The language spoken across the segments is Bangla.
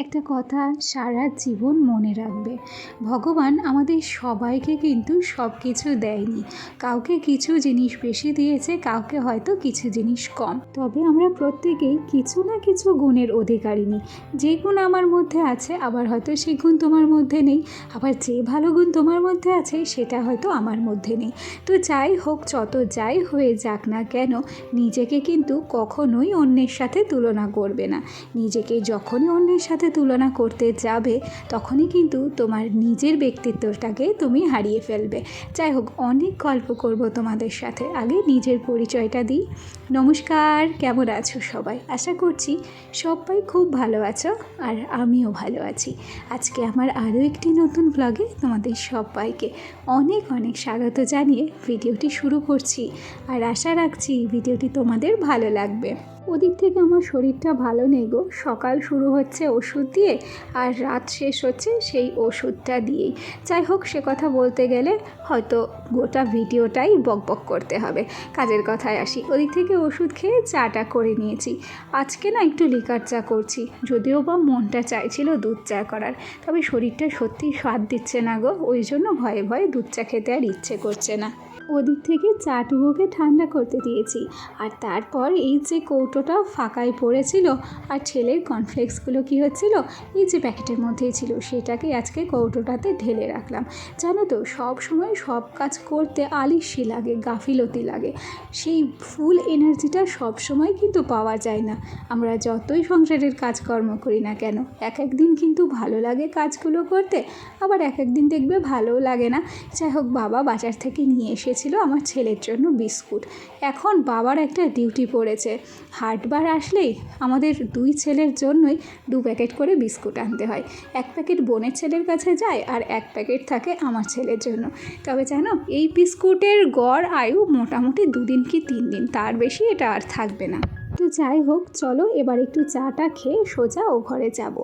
একটা কথা সারা জীবন মনে রাখবে। ভগবান আমাদের সবাইকে কিন্তু সব কিছু দেয়নি। কাউকে কিছু জিনিস বেশি দিয়েছে, কাউকে হয়তো কিছু জিনিস কম। তবে আমরা প্রত্যেকেই কিছু না কিছু গুণের অধিকারিণী যে গুণ আমার মধ্যে আছে, আবার হয়তো সেই গুণ তোমার মধ্যে নেই। আবার যে ভালো গুণ তোমার মধ্যে আছে, সেটা হয়তো আমার মধ্যে নেই। তো যাই হোক, যত যাই হয়ে যাক না কেন, নিজেকে কিন্তু কখনোই অন্যের সাথে তুলনা করবে না। নিজেকে যখনই অন্যের সাথে তুলনা করতে যাবে, তখনই কিন্তু তোমার নিজের ব্যক্তিত্বটাকে তুমি হারিয়ে ফেলবে। যাই হোক, অনেক গল্প করব তোমাদের সাথে। আগে নিজের পরিচয়টা দিই। নমস্কার, কেমন আছো সবাই? আশা করছি সবাই খুব ভালো আছো আর আমিও ভালো আছি। আজকে আমার আরও একটি নতুন ব্লগে তোমাদের সবাইকে অনেক অনেক স্বাগত জানিয়ে ভিডিওটি শুরু করছি। আর আশা রাখছি ভিডিওটি তোমাদের ভালো লাগবে। ওদিক থেকে আমার শরীরটা ভালো নেই গো। সকাল শুরু হচ্ছে ওষুধ দিয়ে আর রাত শেষ হচ্ছে সেই ওষুধটা দিয়েই। যাই হোক, সে কথা বলতে গেলে হয়তো গোটা ভিডিওটাই বকবক করতে হবে। কাজের কথায় আসি। ওদিক থেকে ওষুধ খেয়ে চাটা করে নিয়েছি। আজকে না একটু লিকার চা করছি। যদিও বা মনটা চাইছিল দুধ চা করার, তবে শরীরটা সত্যি স্বাদ দিচ্ছে না গো। ওই জন্য ভয়ে ভয়ে দুধ চা খেতে আর ইচ্ছে করছে না। ওদিক থেকে চাটুকুকে ঠান্ডা করতে দিয়েছি। আর তারপর এই যে কৌটোটা ফাঁকায় পড়েছিল আর ছেলের কর্নফ্লেক্সগুলো কী হচ্ছিল, এই যে প্যাকেটের মধ্যেই ছিল, সেটাকে আজকে কৌটোটাতে ঢেলে রাখলাম। জানো তো, সব সময় সব কাজ করতে আলিস্যি লাগে, গাফিলতি লাগে। সেই ফুল এনার্জিটা সব সময় কিন্তু পাওয়া যায় না। আমরা যতই সংসারের কাজকর্ম করি না কেন, এক এক দিন কিন্তু ভালো লাগে কাজগুলো করতে, আবার এক এক দিন দেখবে ভালোও লাগে না। যাই হোক, বাবা বাজার থেকে নিয়ে এসেছে। ছিল আমার ছেলের জন্য বিস্কুট। এখন বাবার একটা ডিউটি পড়েছে। হাটবার আসলেই আমাদের দুই ছেলের জন্যই দু প্যাকেট করে বিস্কুট আনতে হয়। এক প্যাকেট বোনের ছেলের কাছে যায় আর এক প্যাকেট থাকে আমার ছেলের জন্য। তবে জানো, এই বিস্কুটের গড় আয়ু মোটামুটি দুদিন কি তিন দিন তার বেশি এটা আর থাকবে না। তো যাই হোক, চলো এবার একটু চাটা খেয়ে সোজা ও ঘরে যাব।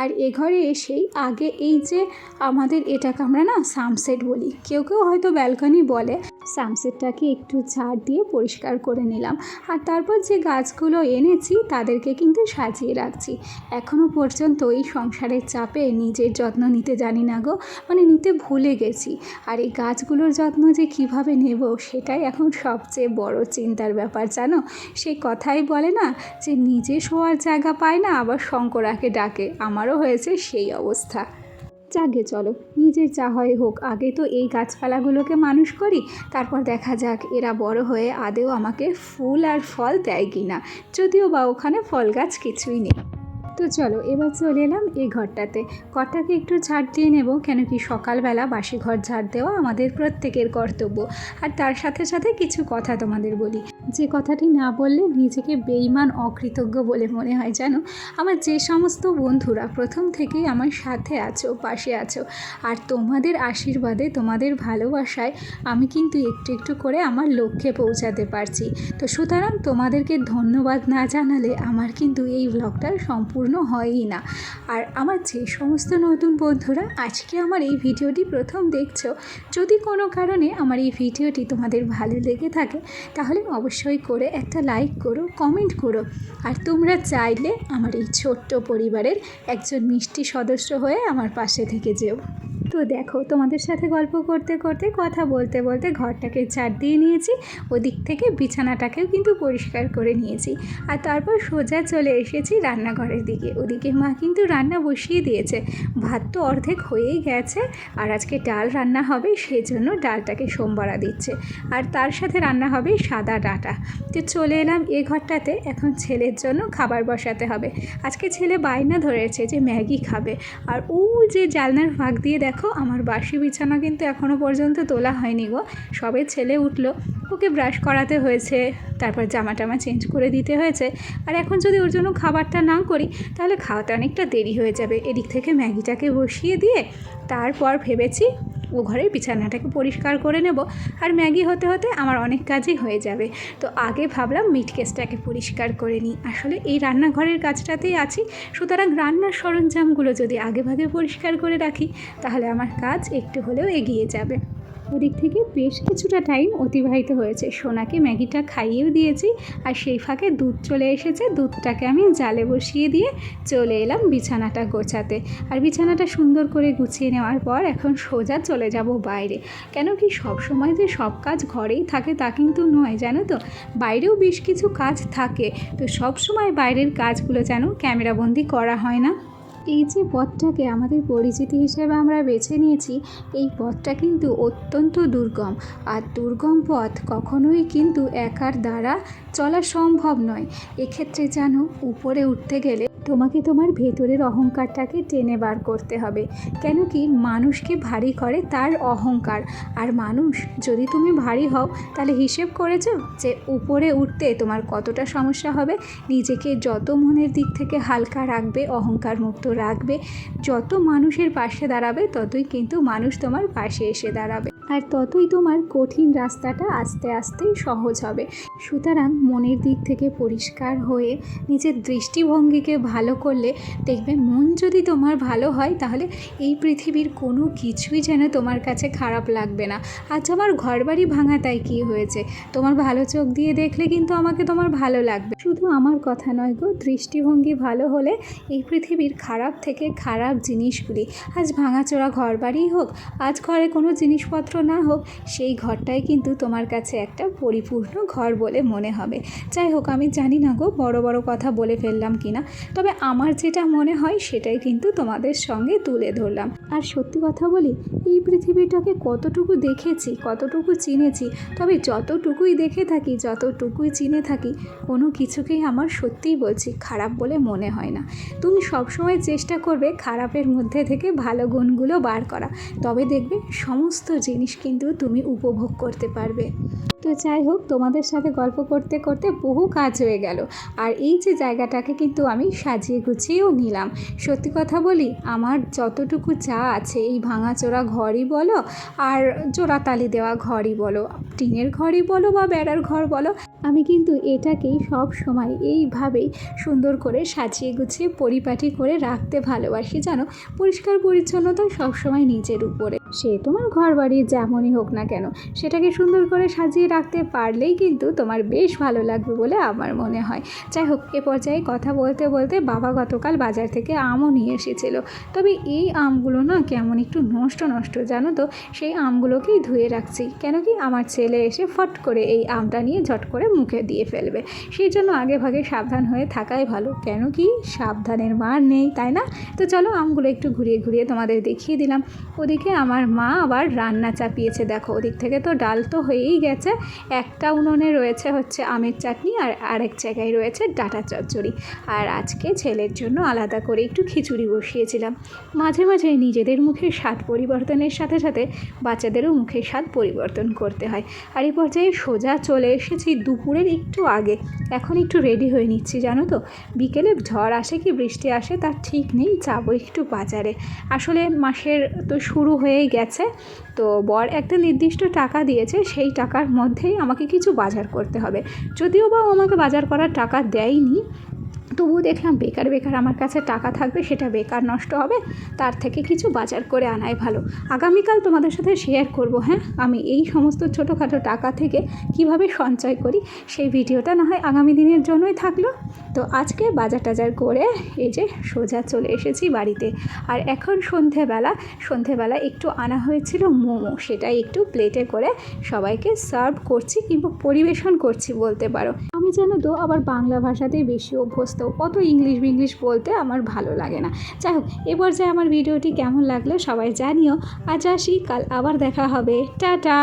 আর এ ঘরে এসেই আগে এই যে আমাদের এটাকে আমরা না সানসেট বলি, কেউ কেউ হয়তো ব্যালকনি বলে সানসেটটাকে একটু ঝাড় দিয়ে পরিষ্কার করে নিলাম। আর তারপর যে গাছগুলো এনেছি তাদেরকে কিন্তু সাজিয়ে রাখছি। এখনও পর্যন্ত এই সংসারের চাপে নিজের যত্ন নিতে জানি না গো মানে নিতে ভুলে গেছি। আর এই গাছগুলোর যত্ন যে কীভাবে নেব সেটাই এখন সবচেয়ে বড় চিন্তার ব্যাপার, জানো? সেই কথাই বলে না যে নিজে শোয়ার জায়গা পায় না, আবার শঙ্করাকে ডাকে। আমারও হয়েছে সেই অবস্থা। যাকে চলো, নিজের যা হয় হোক, আগে তো এই গাছপালাগুলোকে মানুষ করি, তারপর দেখা যাক এরা বড় হয়ে আদেও আমাকে ফুল আর ফল দেয় কি না যদিও বা ওখানে ফল গাছ কিছুই নেই। তো চলো, এবার চলে এলাম এই ঘরটাতে। ঘরটাকে একটু ঝাড় দিয়ে নেব, কেন কি সকালবেলা বাসি ঘর ঝাড় দেওয়া আমাদের প্রত্যেকের কর্তব্য। আর তার সাথে সাথে কিছু কথা তোমাদের বলি। যে কথাটি না বললে নিজেকে বেইমান অকৃতজ্ঞ বলে মনে হয় জানো? আমার যে সমস্ত বন্ধুরা প্রথম থেকেই আমার সাথে আছো, পাশে আছো, আর তোমাদের আশীর্বাদে, তোমাদের ভালোবাসায় আমি কিন্তু একটু একটু করে আমার লক্ষ্যে পৌঁছাতে পারছি। তো সুতরাং তোমাদেরকে ধন্যবাদ না জানালে আমার কিন্তু এই ব্লগটা সম্পূর্ণ হয়ই না। আর আমার যে সমস্ত নতুন বন্ধুরা আজকে আমার এই ভিডিওটি প্রথম দেখছ, যদি কোনো কারণে আমার এই ভিডিওটি তোমাদের ভালো লেগে থাকে, তাহলে অবশ্যই করে একটা লাইক করো কমেন্ট করো। আর তোমরা চাইলে আমার এই ছোট্ট পরিবারের একজন মিষ্টি সদস্য হয়ে আমার পাশে থেকে যেও। তো দেখো, তোমাদের সাথে গল্প করতে করতে, কথা বলতে বলতে ঘরটাকে ঝাড় দিয়ে নিয়েছি। ওদিক থেকে বিছানাটাকেও কিন্তু পরিষ্কার করে নিয়েছি। আর তারপর সোজা চলে এসেছি রান্নাঘরের দিকে। ওদিকে মা কিন্তু রান্না বসিয়ে দিয়েছে। ভাত তো অর্ধেক হয়েই গেছে আর আজকে ডাল রান্না হবে সেই জন্য ডালটাকে সোমবারা দিচ্ছে। আর তার সাথে রান্না হবে সাদা ডাটা। তো চলে এলাম এ ঘরটাতে। এখন ছেলের জন্য খাবার বসাতে হবে। আজকে ছেলে বায়না ধরেছে যে ম্যাগি খাবে। আর ও যে জালনার ফাঁক দিয়ে দেখো আমার বাসি বিছানা কিন্তু এখনও পর্যন্ত তোলা হয়নি গো। সবে ছেলে উঠল। ওকে ব্রাশ করাতে হয়েছে, তারপর জামা টামা চেঞ্জ করে দিতে হয়েছে। আর এখন যদি ওর জন্য খাবারটা না করি, তাহলে খাওয়াতে অনেকটা দেরি হয়ে যাবে। এদিক থেকে ম্যাগিটাকে বসিয়ে দিয়ে তারপর ভেবেছি ঘরের বিছানাটাকে পরিষ্কার করে নেব আর ম্যাগি হতে হতে আমার অনেক কাজই হয়ে যাবে। তো আগে ভাবলাম মিট কেসটাকে পরিষ্কার করে নিই। আসলে এই রান্নাঘরের কাজটাতেই আছি। সুতরাং রান্নার সরঞ্জামগুলো যদি আগেভাগে পরিষ্কার করে রাখি, তাহলে আমার কাজ একটু হলেও এগিয়ে যাবে। ওদিক থেকে বেশ কিছুটা টাইম অতিবাহিত হয়েছে। সোনাকে ম্যাগিটা খাইয়েও দিয়েছি আর সেই ফাঁকে দুধ চলে এসেছে। দুধটাকে আমি জালে বসিয়ে দিয়ে চলে এলাম বিছানাটা গোছাতে। আর বিছানাটা সুন্দর করে গুছিয়ে নেওয়ার পর এখন সোজা চলে যাব বাইরে। কেন কি সব সময় যে সব কাজ ঘরেই থাকে তা কিন্তু নয়, জানো তো? বাইরেও বেশ কিছু কাজ থাকে। তো সব সময় বাইরের কাজগুলো যেন ক্যামেরাবন্দি করা হয় না। এই যে পথটাকে আমাদের পরিচিতি হিসেবে আমরা বেছে নিয়েছি, এই পথটা কিন্তু অত্যন্ত দুর্গম। আর দুর্গম পথ কখনোই কিন্তু একার দ্বারা চলা সম্ভব নয়। এক্ষেত্রে যেন উপরে উঠতে গেলে তোমাকে তোমার ভেতরের অহংকারটাকে টেনে বার করতে হবে। কেন কি মানুষকে ভারী করে তার অহংকার। আর মানুষ, যদি তুমি ভারী হও, তাহলে হিসেব করেছ যে উপরে উঠতে তোমার কতটা সমস্যা হবে? নিজেকে যত মনের দিক থেকে হালকা রাখবে অহংকার মুক্ত রাখবে, যত মানুষের পাশে দাঁড়াবে, ততই কিন্তু মানুষ তোমার পাশে এসে দাঁড়াবে। আর ততই তোমার কঠিন রাস্তাটা আস্তে আস্তেই সহজ হবে। সুতরাং মনের দিক থেকে পরিষ্কার হয়ে নিজের দৃষ্টিভঙ্গিকে ভালো করলে দেখবে মন যদি তোমার ভালো হয়, তাহলে এই পৃথিবীর কোনো কিছুই যেন তোমার কাছে খারাপ লাগবে না। আজ আমার ঘরবাড়ি ভাঙা তাই কী হয়েছে? তোমার ভালো চোখ দিয়ে দেখলে কিন্তু আমাকে তোমার ভালো লাগবে। শুধু আমার কথা নয় গো, দৃষ্টিভঙ্গি ভালো হলে এই পৃথিবীর খারাপ থেকে খারাপ জিনিসগুলি, আজ ভাঙাচোরা ঘর বাড়িই হোক, আজ ঘরে কোনো জিনিসপত্র না হোক, সেই ঘরটাই কিন্তু তোমার কাছে একটা পরিপূর্ণ ঘর বলে মনে হবে। যাই হোক, আমি জানি না গো, বড় বড় কথা বলে ফেললাম কি না তবে আমার যেটা মনে হয়, সেটাই কিন্তু তোমাদের সঙ্গে তুলে ধরলাম। আর সত্যি কথা বলি, এই পৃথিবীটাকে কতটুকু দেখেছি, কতটুকু চিনেছি, তবে যতটুকুই দেখে থাকি, যতটুকুই চিনে থাকি, কোনো কিছুকেই আমার সত্যিই বলছি খারাপ বলে মনে হয় না। তুমি সবসময় চেষ্টা করবে খারাপের মধ্যে থেকে ভালো গুণগুলো বার করা। তবে দেখবে, সমস্ত জিনিস কিন্তু তুমি উপভোগ করতে পারবে। তো যাই হোক, তোমাদের সাথে গল্প করতে করতে বহু কাজ হয়ে গেল। আর এই যে জায়গাটাকে কিন্তু আমি সাজিয়ে গুছিয়েও নিলাম। সত্যি কথা বলি, আমার যতটুকু যা আছে, এই ভাঙাচোরা ঘরই বলো, আর জোড়াতালি দেওয়া ঘরই বলো, টিনের ঘরই বলো বা বেড়ার ঘর বলো, আমি কিন্তু এটাকেই সব সময় এইভাবেই সুন্দর করে সাজিয়ে গুছিয়ে পরিপাটি করে রাখতে ভালোবাসি, জানো? পরিষ্কার পরিচ্ছন্নতা সবসময় নিজের উপরে। সে তোমার ঘর বাড়ি যেমনই হোক না কেন, সেটাকে সুন্দর করে সাজিয়ে রাখতে পারলেই কিন্তু তোমার বেশ ভালো লাগবে বলে আমার মনে হয়। যাই হোক, এ পর্যায়ে কথা বলতে বলতে বাবা গতকাল বাজার থেকে আমও নিয়ে এসেছিল। তবে এই আমগুলো না কেমন একটু নষ্ট নষ্ট জানো তো? সেই আমগুলোকেই ধুয়ে রাখছি। কেন কি আমার ছেলে এসে ফট করে এই আমটা নিয়ে ঝট করে মুখে দিয়ে ফেলবে। সেই জন্য আগে ভাগে সাবধান হয়ে থাকাই ভালো। কেন কি সাবধানের মার নেই, তাই না? তো চলো আমগুলো একটু ঘুরিয়ে ঘুরিয়ে তোমাদের দেখিয়ে দিলাম। ওদিকে আমার মা আবার রান্না চাপিয়েছে। দেখো, ওদিক থেকে তো ডাল তো হয়েই গেছে। একটা উনুনে রয়েছে হচ্ছে আমের চাটনি আর আরেক জায়গায় রয়েছে ডাটা চচ্চড়ি। আর আজকে ছেলের জন্য আলাদা করে একটু খিচুড়ি বসিয়েছিলাম। মাঝে মাঝে নিজেদের মুখের স্বাদ পরিবর্তনের সাথে সাথে বাচ্চাদেরও মুখের স্বাদ পরিবর্তন করতে হয়। আর এই পর্যায়ে সোজা চলে এসেছি দুপুরের একটু আগে। এখন একটু রেডি হয়ে নিচ্ছি, জানো তো? বিকেলে ঝড় আসে কি বৃষ্টি আসে তার ঠিক নেই, যাব একটু বাজারে। আসলে মাসের তো শুরু হয়েই গেছে, তো বর একটা নির্দিষ্ট টাকা দিয়েছে, সেই টাকার মধ্যেই আমাকে কিছু বাজার করতে হবে। যদিও বা ও আমাকে বাজার করার টাকা দেয়নি তবুও দেখলাম বেকার বেকার আমার কাছে টাকা থাকবে, সেটা বেকার নষ্ট হবে, তার থেকে কিছু বাজার করে আনাই ভালো। আগামীকাল তোমাদের সাথে শেয়ার করব হ্যাঁ? আমি এই সমস্ত ছোটোখাটো টাকা থেকে কীভাবে সঞ্চয় করি, সেই ভিডিওটা না হয় আগামী দিনের জন্যই থাকল। তো আজকে বাজার টাজার করে এই যে সোজা চলে এসেছি বাড়িতে। আর এখন সন্ধেবেলা সন্ধেবেলা একটু আনা হয়েছিল মোমো, সেটাই একটু প্লেটে করে সবাইকে সার্ভ করছি কিংবা পরিবেশন করছি বলতে পারো। জানো তো আবার বাংলা ভাষাতেই বেশি অভ্যস্ত, অত ইংলিশ বিংলিশ বলতে আমার ভালো লাগে না। যাই হোক এবার যে আমার ভিডিওটি কেমন লাগল সবাই জানিও। আজ আসি, কাল আবার দেখা হবে। টাটা!